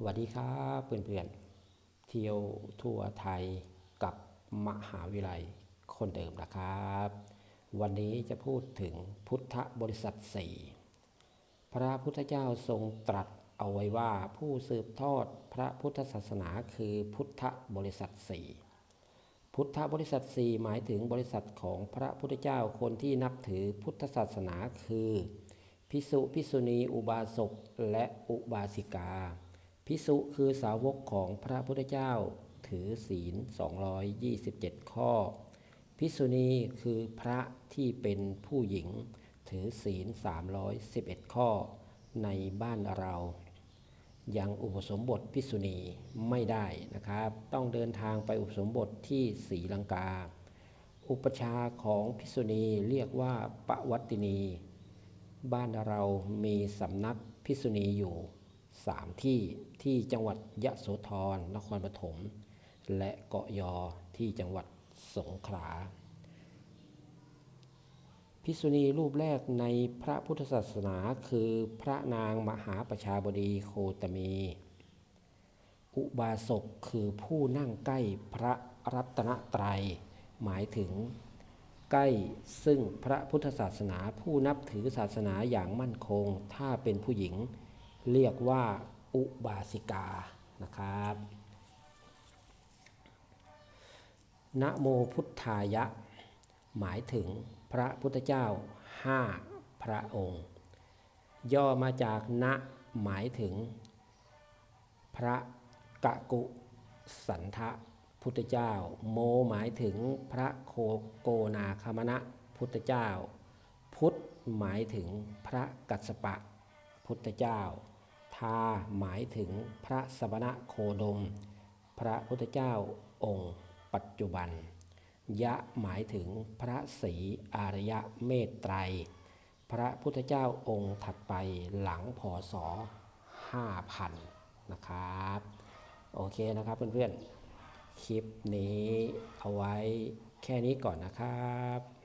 สวัสดีครับเพื่อนๆเที่ยวทั่วไทยกับมหาวิทยาลัยคนเดิมนะครับ วันนี้จะพูดถึงพุทธบริษัทสี่พระพุทธเจ้าทรงตรัสเอาไว้ว่าผู้สืบทอดพระพุทธศาสนาคือพุทธบริษัทสี่พุทธบริษัทสี่หมายถึงบริษัทของพระพุทธเจ้าคนที่นับถือพุทธศาสนาคือ พิสุพิสุณีอุบาสกและอุบาสิกา พิสุคือสาวกของพระพุทธเจ้า ถือศีล 227 ข้อ พิสุณีคือพระที่เป็นผู้หญิง ถือศีล 311 ข้อ ในบ้านเรา ยังอุปสมบทพิสุณีไม่ได้นะครับ ต้องเดินทางไปอุปสมบทที่ศรีลังกา อุปชาของพิสุณีเรียกว่าปวัตตินี บ้านเรามีสำนักพิษุณีอยู่ สามที่ที่จังหวัดยะโสธร นครปฐม และเกาะยอที่จังหวัดสงขลา พิษุณีรูปแรกในพระพุทธศาสนาคือพระนางมหาประชาบดีโคตมี อุบาสกคือผู้นั่งใกล้พระรัตนตรัย หมายถึงใกล้ซึ่งพระพุทธศาสนาผู้นับถือศาสนาอย่างมั่นคง ถ้าเป็นผู้หญิง เรียกว่าอุบาสิกานะครับนะโมพุทธายะ หมายถึงพระพุทธเจ้าห้าพระองค์ ย่อมาจากนะหมายถึง พระกะกุสันทะพุทธเจ้า โมหมายถึงพระโคโกนาคามณะพุทธเจ้า พุทธหมายถึงพระกัสสปะพุทธเจ้า ทาหมายถึงพระสมณะโคดม พระพุทธเจ้าองค์ ปัจจุบัน ยะหมายถึงพระศรีอารยะเมตไตร พระพุทธเจ้าองค์ถัดไปหลังพศ5,000 นะครับ โอเคนะครับเพื่อนๆ คลิปนี้เอาไว้แค่นี้ก่อนนะครับ